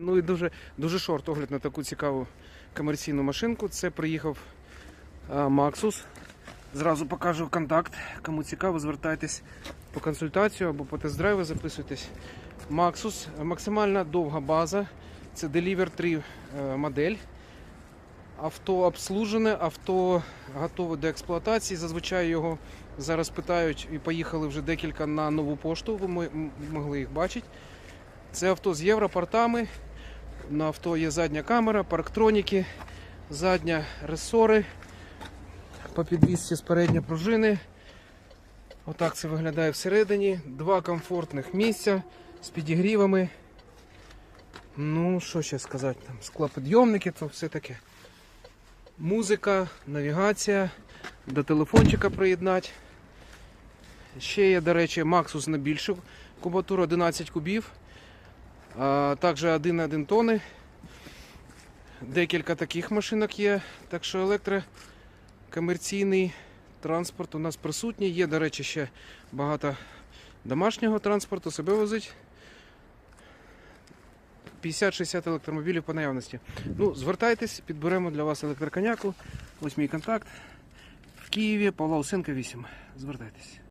Ну і дуже, дуже шорт огляд на таку цікаву комерційну машинку. Це приїхав Maxus. Зразу покажу контакт. Кому цікаво, звертайтесь по консультацію або по тест-драйву записуйтесь. Maxus, максимальна довга база. Це Deliver 3 е, модель. Авто обслужене, авто готове до експлуатації. Зазвичай його зараз питають і поїхали вже декілька на нову пошту. Ви мо- могли їх бачити. Це авто з європортами. На авто є задня камера, парктроніки, задня ресори, по підвісці з передня пружини. Отак це виглядає всередині. Два комфортних місця з підігрівами. Ну, що ще сказати, там склопідйомники, то все таке. Музика, навігація, до телефончика приєднати. Ще є, до речі, Maxus на більшу кубатуру 11 кубів. А, також 1,1 тони. Декілька таких машинок є. Так що електрокомерційний транспорт у нас присутній. Є, до речі, ще багато домашнього транспорту, себе возить. 50-60 електромобілів по наявності. Ну, звертайтесь, підберемо для вас електроконяку. Ось мій контакт. В Києві Павла Усенка 8. Звертайтесь.